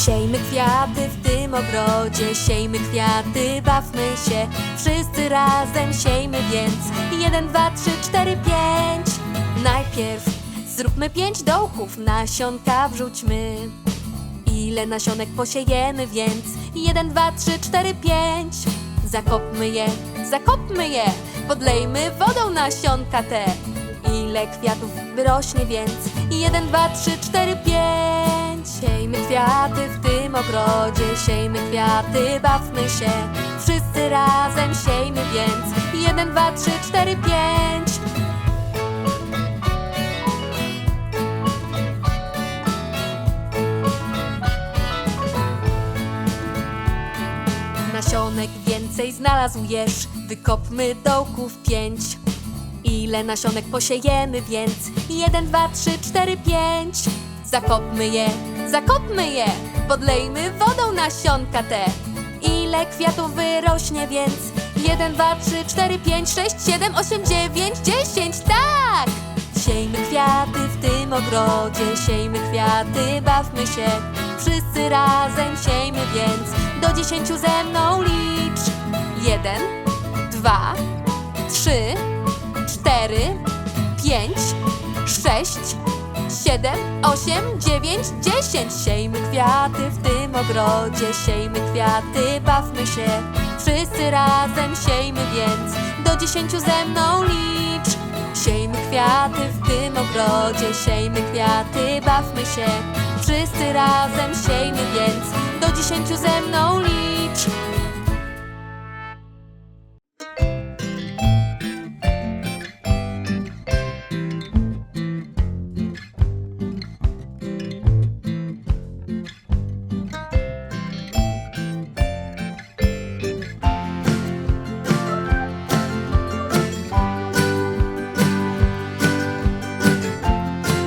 Siejmy kwiaty w tym ogrodzie, siejmy kwiaty, bawmy się. Wszyscy razem siejmy więc. Jeden, dwa, trzy, cztery, pięć. Najpierw zróbmy pięć dołków, nasionka wrzućmy. Ile nasionek posiejemy więc? Jeden, dwa, trzy, cztery, pięć. Zakopmy je, zakopmy je, podlejmy wodą nasionka te. Ile kwiatów wyrośnie więc? Jeden, dwa, trzy, cztery, pięć. Siejmy kwiaty w tym ogrodzie, siejmy kwiaty, bawmy się. Wszyscy razem siejmy więc. Jeden, dwa, trzy, cztery, pięć. Nasionek więcej znalazł jeż, wykopmy dołków pięć. Ile nasionek posiejemy więc? Jeden, dwa, trzy, cztery, pięć. Zakopmy je, zakopmy je, podlejmy wodą nasionka te. Ile kwiatów wyrośnie więc? Jeden, dwa, trzy, cztery, pięć, sześć, siedem, osiem, dziewięć, dziesięć, tak! Siejmy kwiaty w tym ogrodzie, siejmy kwiaty, bawmy się. Wszyscy razem siejmy więc, do dziesięciu ze mną licz. Jeden, dwa, trzy, cztery, pięć, sześć, siedem, osiem, dziewięć, dziesięć. Siejmy kwiaty w tym ogrodzie, siejmy kwiaty, bawmy się. Wszyscy razem siejmy więc, do dziesięciu ze mną licz. Siejmy kwiaty w tym ogrodzie, siejmy kwiaty, bawmy się. Wszyscy razem siejmy